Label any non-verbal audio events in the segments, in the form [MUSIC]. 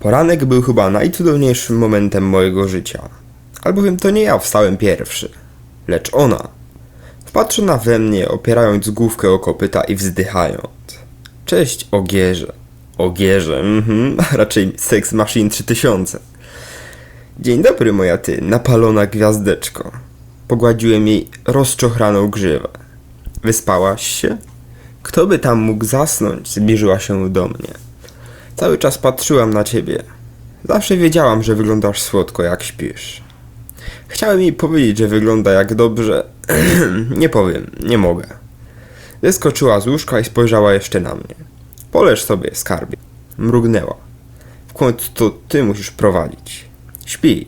Poranek był chyba najcudowniejszym momentem mojego życia. Albowiem to nie ja wstałem pierwszy, lecz ona. Wpatrzona we mnie, opierając główkę o kopyta i wzdychając. Cześć, Ogierze. Ogierze, mhm, [LAUGHS] raczej Sex Machine 3000. Dzień dobry, moja ty, napalona gwiazdeczko. Pogładziłem jej rozczochraną grzywę. Wyspałaś się? Kto by tam mógł zasnąć? Zbliżyła się do mnie. Cały czas patrzyłam na ciebie. Zawsze wiedziałam, że wyglądasz słodko, jak śpisz. Chciałem jej powiedzieć, że wygląda jak dobrze. [CLEARS THROAT] nie powiem, nie mogę. Zeskoczyła z łóżka i spojrzała jeszcze na mnie. Poleż sobie, skarbie. Mrugnęła. W końcu to ty musisz prowadzić. Śpi.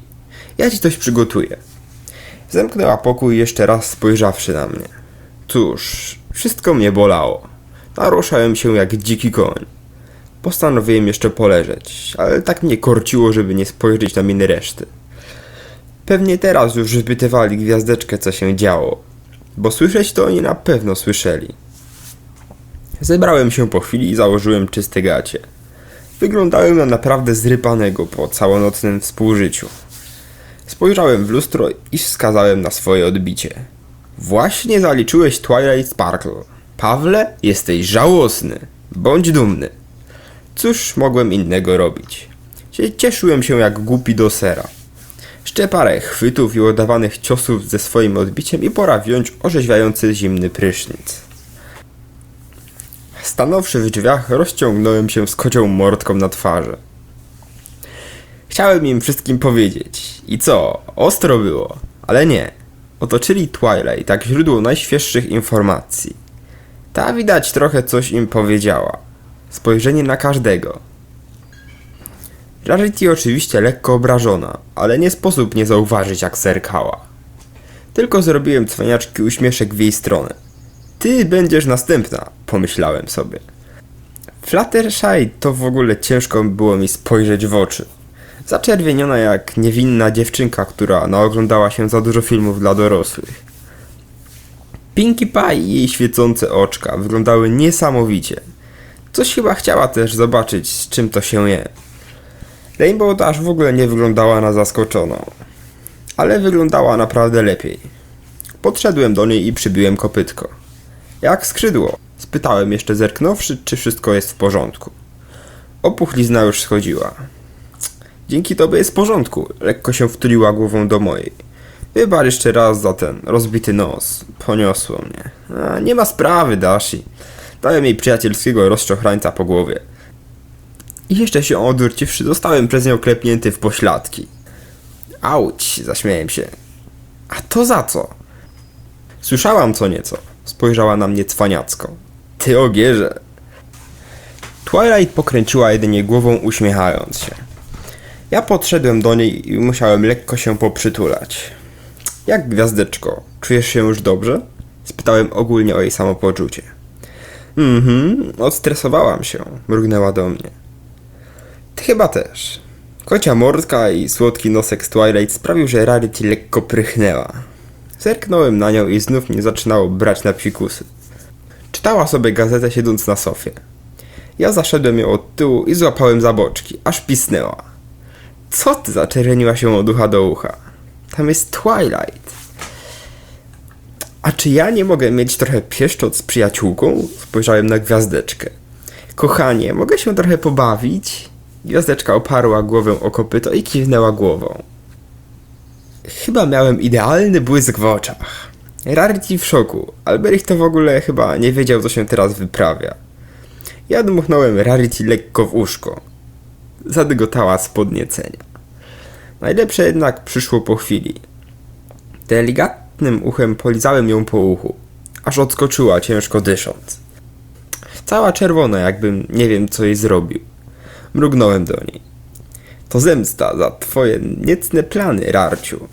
Ja ci coś przygotuję. Zamknęła pokój jeszcze raz spojrzawszy na mnie. Cóż, wszystko mnie bolało. Naruszałem się jak dziki koń. Postanowiłem jeszcze poleżeć, ale tak mnie korciło, żeby nie spojrzeć na miny reszty. Pewnie teraz już wypytywali gwiazdeczkę, co się działo, bo słyszeć to oni na pewno słyszeli. Zebrałem się po chwili i założyłem czyste gacie. Wyglądałem na naprawdę zrypanego po całonocnym współżyciu. Spojrzałem w lustro i wskazałem na swoje odbicie. Właśnie zaliczyłeś Twilight Sparkle. Pawle, jesteś żałosny. Bądź dumny. Cóż mogłem innego robić? Cie- Cieszyłem się jak głupi do sera. Jeszcze parę chwytów i oddawanych ciosów ze swoim odbiciem i pora wziąć orzeźwiający zimny prysznic. Stanowszy w drzwiach, rozciągnąłem się z kocią mordką na twarzy. Chciałem im wszystkim powiedzieć. I co? Ostro było. Ale nie. Otoczyli Twilight jak źródło najświeższych informacji. Ta widać trochę coś im powiedziała. Spojrzenie na każdego. Rarity oczywiście lekko obrażona, ale nie sposób nie zauważyć jak serkała. Tylko zrobiłem cwaniaczki uśmieszek w jej stronę. Ty będziesz następna, pomyślałem sobie. Fluttershy to w ogóle ciężko było mi spojrzeć w oczy. Zaczerwieniona jak niewinna dziewczynka, która naoglądała się za dużo filmów dla dorosłych. Pinkie Pie i jej świecące oczka wyglądały niesamowicie. Coś chyba chciała też zobaczyć, z czym to się je. Rainbow Dash w ogóle nie wyglądała na zaskoczoną, ale wyglądała naprawdę lepiej. Podszedłem do niej i przybiłem kopytko. Jak skrzydło? Spytałem jeszcze zerknąwszy, czy wszystko jest w porządku. Opuchlizna już schodziła. Dzięki tobie jest w porządku. Lekko się wtuliła głową do mojej. Wybacz jeszcze raz za ten rozbity nos. Poniosło mnie. A, nie ma sprawy, Dashi. Dałem jej przyjacielskiego rozczochrańca po głowie. I jeszcze się odwróciwszy, zostałem przez nią klepnięty w pośladki. Auć, zaśmiałem się. A to za co? Słyszałam co nieco. Spojrzała na mnie cwaniacko. Ty ogierze. Twilight pokręciła jedynie głową uśmiechając się. Ja podszedłem do niej i musiałem lekko się poprzytulać. Jak gwiazdeczko, czujesz się już dobrze? Spytałem ogólnie o jej samopoczucie. Mhm, odstresowałam się, mrugnęła do mnie. Ty chyba też. Kocia mordka i słodki nosek z Twilight sprawił, że Rarity lekko prychnęła. Zerknąłem na nią i znów nie zaczynało brać na psikusy. Czytała sobie gazetę siedząc na sofie. Ja zaszedłem ją od tyłu i złapałem za boczki, aż pisnęła. Co ty zaczerwieniła się od ucha do ucha? Tam jest Twilight. A czy ja nie mogę mieć trochę pieszczot z przyjaciółką? Spojrzałem na gwiazdeczkę. Kochanie, mogę się trochę pobawić? Gwiazdeczka oparła głowę o kopyto i kiwnęła głową. Chyba miałem idealny błysk w oczach. Rarity w szoku. Alberich to w ogóle chyba nie wiedział, co się teraz wyprawia. Ja dmuchnąłem Rarity lekko w uszko. Zadygotała z podniecenia. Najlepsze jednak przyszło po chwili. Delikatnym uchem polizałem ją po uchu, aż odskoczyła ciężko dysząc. Cała czerwona, jakbym nie wiem co jej zrobił. Mrugnąłem do niej. To zemsta za twoje niecne plany, Rarciu.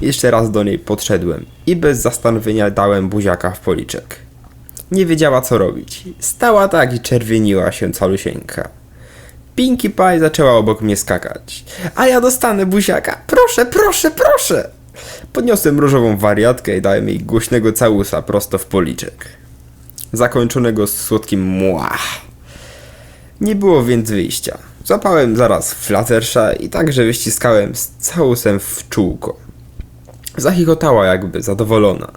Jeszcze raz do niej podszedłem i bez zastanowienia dałem buziaka w policzek. Nie wiedziała co robić. Stała tak i czerwieniła się calusieńka. Pinkie Pie zaczęła obok mnie skakać. A ja dostanę buziaka. Proszę, proszę, proszę! Podniosłem różową wariatkę i dałem jej głośnego całusa prosto w policzek. Zakończonego słodkim mła. Nie było więc wyjścia. Złapałem zaraz Fluttershy i także wyściskałem z całusem w czółko. Zachichotała jakby, zadowolona.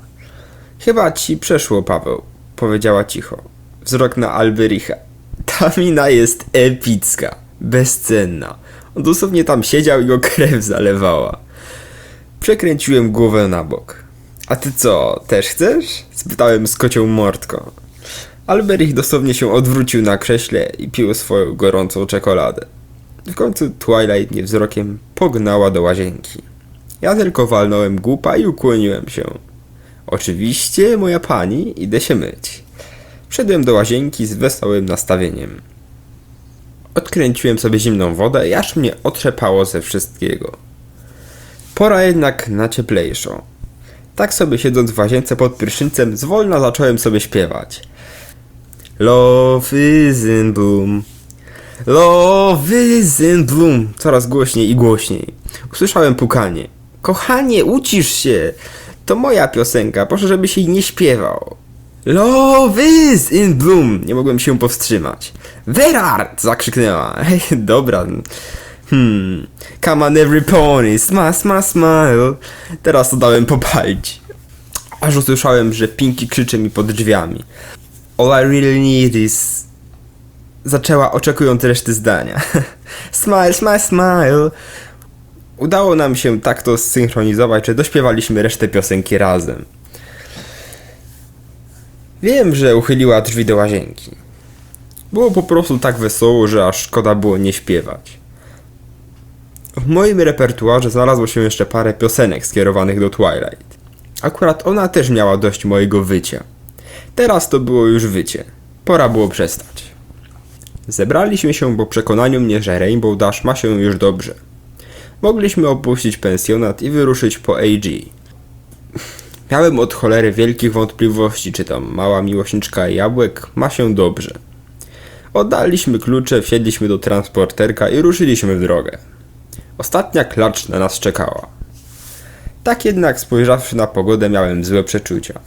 Chyba ci przeszło, Paweł, powiedziała cicho. Wzrok na Albericha. Ta mina jest epicka, bezcenna. On dosłownie tam siedział i go krew zalewała. Przekręciłem głowę na bok. A ty co, też chcesz? Spytałem z kocią mordką. Alberich dosłownie się odwrócił na krześle i pił swoją gorącą czekoladę. W końcu Twilight mnie wzrokiem pognała do łazienki. Ja tylko walnąłem głupa i ukłoniłem się. Oczywiście, moja pani, idę się myć. Wszedłem do łazienki z wesołym nastawieniem. Odkręciłem sobie zimną wodę i aż mnie otrzepało ze wszystkiego. Pora jednak na cieplejszą. Tak sobie siedząc w łazience pod prysznicem, zwolna zacząłem sobie śpiewać. Love is in bloom. Love is in bloom. Coraz głośniej i głośniej. Usłyszałem pukanie. Kochanie, ucisz się. To moja piosenka, proszę, żebyś jej nie śpiewał. Love is in bloom. Nie mogłem się powstrzymać. Werard! zakrzyknęła. [LAUGHS] Hej, dobra. Hmm. Come on every pony, smile, smile, smile. Teraz to dałem popalić. Aż usłyszałem, że Pinky krzyczy mi pod drzwiami. All I really need is... Zaczęła oczekując reszty zdania. [LAUGHS] smile, smile, smile. Udało nam się tak to zsynchronizować, że dośpiewaliśmy resztę piosenki razem. Wiem, że uchyliła drzwi do łazienki. Było po prostu tak wesoło, że aż szkoda było nie śpiewać. W moim repertuarze znalazło się jeszcze parę piosenek skierowanych do Twilight. Akurat ona też miała dość mojego wycia. Teraz to było już wycie. Pora było przestać. Zebraliśmy się po przekonaniu mnie, że Rainbow Dash ma się już dobrze. Mogliśmy opuścić pensjonat i wyruszyć po AG. Miałem od cholery wielkich wątpliwości, czy tam mała miłośniczka jabłek ma się dobrze. Oddaliśmy klucze, wsiedliśmy do transporterka i ruszyliśmy w drogę. Ostatnia klacz na nas czekała. Tak jednak spojrzawszy na pogodę miałem złe przeczucia.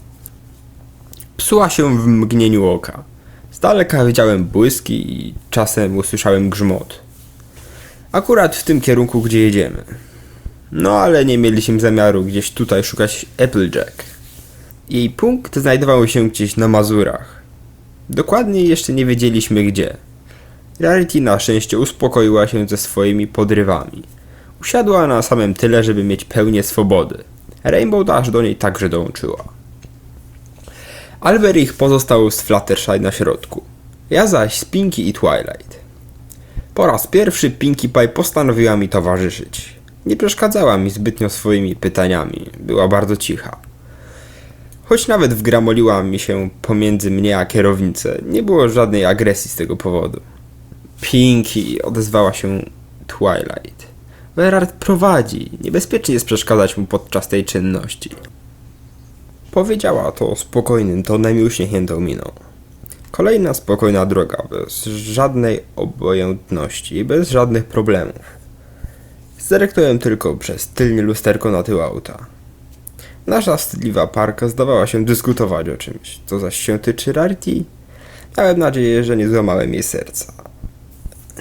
Psuła się w mgnieniu oka. Z daleka widziałem błyski i czasem usłyszałem grzmot. Akurat w tym kierunku, gdzie jedziemy. No ale nie mieliśmy zamiaru gdzieś tutaj szukać Applejack. Jej punkt znajdował się gdzieś na Mazurach. Dokładnie jeszcze nie wiedzieliśmy gdzie. Rarity na szczęście uspokoiła się ze swoimi podrywami. Usiadła na samym tyle, żeby mieć pełnię swobody. Rainbow Dash do niej także dołączyła. Alberich pozostał z Fluttershy na środku. Ja zaś z Pinky i Twilight. Po raz pierwszy Pinkie Pie postanowiła mi towarzyszyć. Nie przeszkadzała mi zbytnio swoimi pytaniami, była bardzo cicha. Choć nawet wgramoliła mi się pomiędzy mnie a kierownicę, nie było żadnej agresji z tego powodu. Pinky, odezwała się Twilight. Gerard prowadzi, niebezpiecznie jest przeszkadzać mu podczas tej czynności. Powiedziała to spokojnym tonem i uśmiechniętą miną. Kolejna spokojna droga, bez żadnej obojętności bez żadnych problemów. Zdyrektowałem tylko przez tylnie lusterko na tył auta. Nasza wstydliwa parka zdawała się dyskutować o czymś, co zaś się tyczy Rarity. Miałem nadzieję, że nie złamałem jej serca.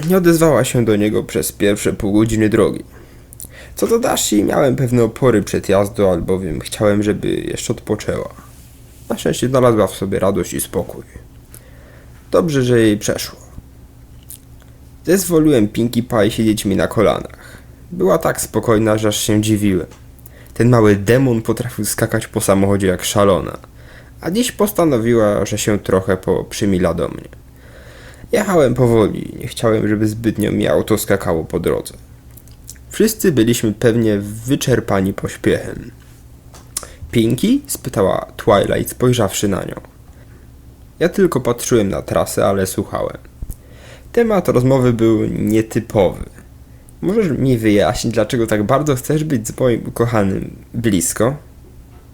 Nie odezwała się do niego przez pierwsze pół godziny drogi. Co do Dashi, miałem pewne opory przed jazdą, albowiem chciałem, żeby jeszcze odpoczęła. Na szczęście znalazła w sobie radość i spokój. Dobrze, że jej przeszło. Zezwoliłem Pinkie Pie siedzieć mi na kolanach. Była tak spokojna, że aż się dziwiłem. Ten mały demon potrafił skakać po samochodzie jak szalona, a dziś postanowiła, że się trochę poprzymila do mnie. Jechałem powoli, nie chciałem, żeby zbytnio mi auto skakało po drodze. Wszyscy byliśmy pewnie wyczerpani pośpiechem. Pinki? spytała Twilight, spojrzawszy na nią. Ja tylko patrzyłem na trasę, ale słuchałem. Temat rozmowy był nietypowy. Możesz mi wyjaśnić, dlaczego tak bardzo chcesz być z moim ukochanym blisko?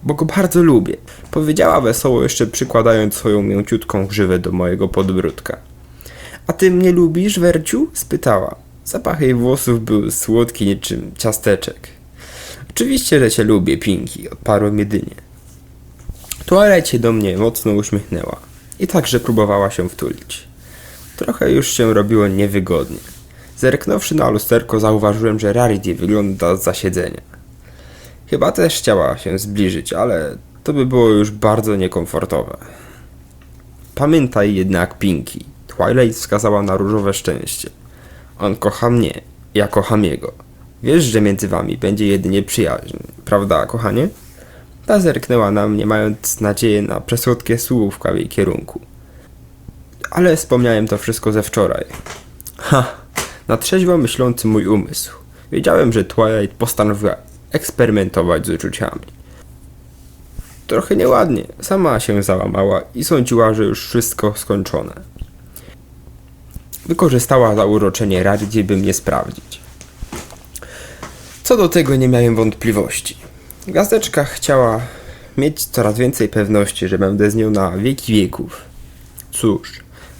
Bo go bardzo lubię, powiedziała wesoło, jeszcze przykładając swoją mięciutką grzywę do mojego podbródka. A ty mnie lubisz, Werciu? spytała. Zapach jej włosów był słodki niczym ciasteczek. Oczywiście, że cię lubię, Pinki, odparłem jedynie. Się do mnie mocno uśmiechnęła i także próbowała się wtulić. Trochę już się robiło niewygodnie. Zerknąwszy na lusterko, zauważyłem, że Rarity wygląda z zasiedzenia. Chyba też chciała się zbliżyć, ale to by było już bardzo niekomfortowe. Pamiętaj jednak, Pinky. Twilight wskazała na różowe szczęście. On kocha mnie, ja kocham jego. Wiesz, że między wami będzie jedynie przyjaźń, prawda, kochanie? Ta zerknęła na mnie, mając nadzieję na przesłodkie słówka w jej kierunku. Ale wspomniałem to wszystko ze wczoraj. Ha! Na trzeźwo myślący mój umysł. Wiedziałem, że Twilight postanowiła eksperymentować z uczuciami. Trochę nieładnie. Sama się załamała i sądziła, że już wszystko skończone. Wykorzystała zauroczenie Rarity, by mnie sprawdzić. Co do tego nie miałem wątpliwości. Gwiazdeczka chciała mieć coraz więcej pewności, że będę z nią na wieki wieków. Cóż,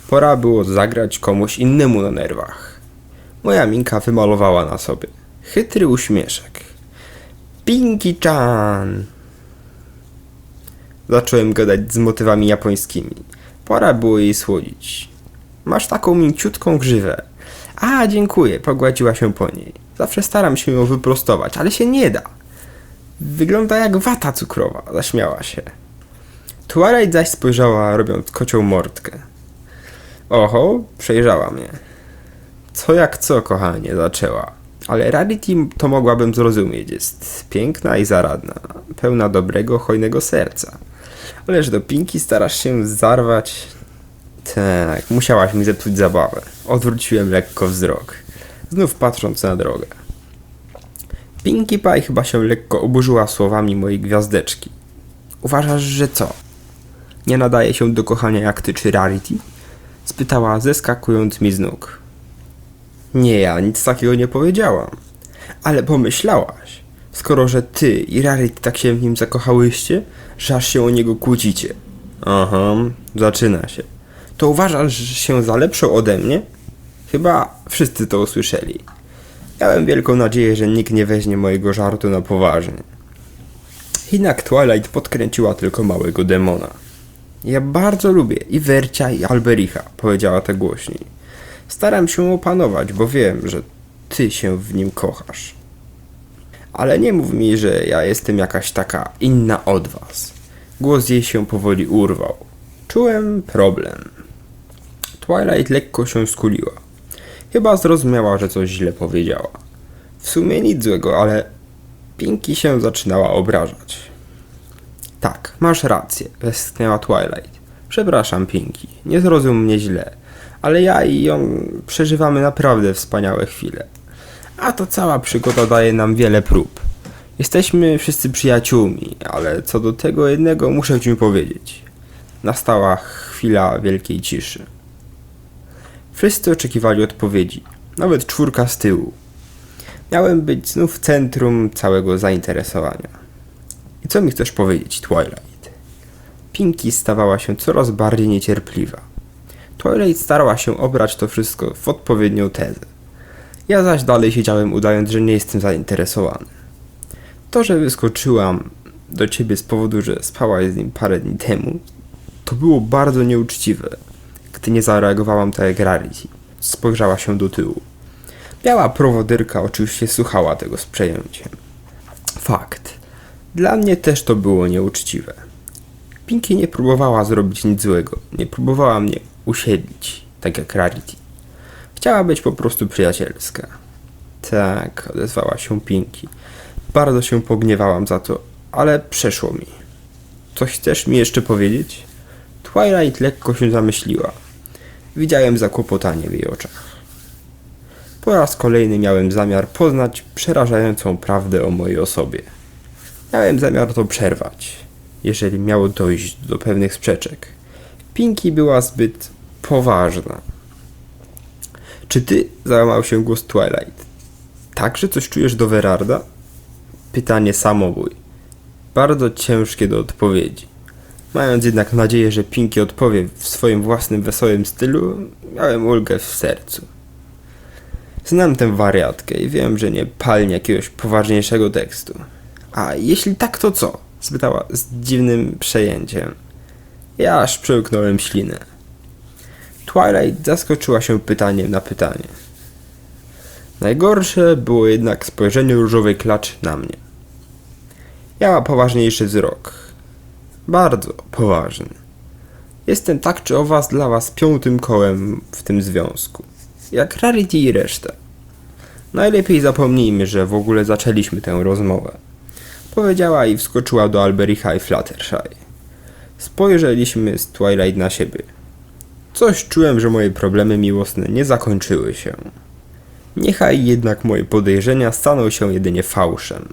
pora było zagrać komuś innemu na nerwach. Moja minka wymalowała na sobie chytry uśmieszek. Pinky-chan! Zacząłem gadać z motywami japońskimi. Pora było jej słodzić. Masz taką mięciutką grzywę. A, dziękuję, pogładziła się po niej. Zawsze staram się ją wyprostować, ale się nie da. Wygląda jak wata cukrowa, zaśmiała się. Twilight zaś spojrzała, robiąc kocią mordkę. Oho, przejrzała mnie. Co jak co, kochanie, zaczęła. Ale Rarity to mogłabym zrozumieć. Jest piękna i zaradna, pełna dobrego, hojnego serca. Ależ do Pinki starasz się zarwać. Tak, musiałaś mi zepsuć zabawę. Odwróciłem lekko wzrok, znów patrząc na drogę. Pinkie Pie chyba się lekko oburzyła słowami mojej gwiazdeczki. Uważasz, że co? Nie nadaje się do kochania jak ty czy Rarity? Spytała, zeskakując mi z nóg. Nie, ja nic takiego nie powiedziałam. Ale pomyślałaś, skoro że ty i Rarity tak się w nim zakochałyście, że aż się o niego kłócicie. Aha, zaczyna się. To uważasz się za lepszą ode mnie? Chyba wszyscy to usłyszeli. Miałem wielką nadzieję, że nikt nie weźmie mojego żartu na poważnie. Jednak Twilight podkręciła tylko małego demona. Ja bardzo lubię i Wercia i Albericha, powiedziała tak głośniej. Staram się opanować, bo wiem, że ty się w nim kochasz. Ale nie mów mi, że ja jestem jakaś taka inna od was. Głos jej się powoli urwał. Czułem problem. Twilight lekko się skuliła. Chyba zrozumiała, że coś źle powiedziała. W sumie nic złego, ale Pinky się zaczynała obrażać. Tak, masz rację, westchnęła Twilight. Przepraszam, Pinky, nie zrozum mnie źle, ale ja i ją przeżywamy naprawdę wspaniałe chwile. A to cała przygoda daje nam wiele prób. Jesteśmy wszyscy przyjaciółmi, ale co do tego jednego muszę ci powiedzieć. Nastała chwila wielkiej ciszy. Wszyscy oczekiwali odpowiedzi, nawet czwórka z tyłu. Miałem być znów centrum całego zainteresowania. I co mi chcesz powiedzieć, Twilight? Pinky stawała się coraz bardziej niecierpliwa. Twilight starała się obrać to wszystko w odpowiednią tezę. Ja zaś dalej siedziałem udając, że nie jestem zainteresowany. To, że wyskoczyłam do ciebie z powodu, że spałaś z nim parę dni temu, to było bardzo nieuczciwe, gdy nie zareagowałam tak jak Rarity. Spojrzała się do tyłu. Biała prowodyrka oczywiście słuchała tego z przejęciem. Fakt. Dla mnie też to było nieuczciwe. Pinky nie próbowała zrobić nic złego. Nie próbowała mnie usiedlić, tak jak Rarity. Chciała być po prostu przyjacielska. Tak, odezwała się Pinky. Bardzo się pogniewałam za to, ale przeszło mi. Coś chcesz mi jeszcze powiedzieć? Twilight lekko się zamyśliła. Widziałem zakłopotanie w jej oczach. Po raz kolejny miałem zamiar poznać przerażającą prawdę o mojej osobie. Miałem zamiar to przerwać, jeżeli miało dojść do pewnych sprzeczek. Pinky była zbyt poważna. Czy ty, załamał się głos Twilight, także coś czujesz do Werarda? Pytanie samobój. Bardzo ciężkie do odpowiedzi. Mając jednak nadzieję, że Pinky odpowie w swoim własnym wesołym stylu, miałem ulgę w sercu. Znam tę wariatkę i wiem, że nie palnie jakiegoś poważniejszego tekstu. A jeśli tak, to co? spytała z dziwnym przejęciem. Ja aż przełknąłem ślinę. Twilight zaskoczyła się pytaniem na pytanie. Najgorsze było jednak spojrzenie różowej klaczy na mnie. Miała poważniejszy wzrok. Bardzo poważny. Jestem tak czy owak dla was piątym kołem w tym związku. Jak Rarity i reszta. Najlepiej zapomnijmy, że w ogóle zaczęliśmy tę rozmowę. Powiedziała i wskoczyła do Albericha i Fluttershy. Spojrzeliśmy z Twilight na siebie. Coś czułem, że moje problemy miłosne nie zakończyły się. Niechaj jednak moje podejrzenia staną się jedynie fałszem.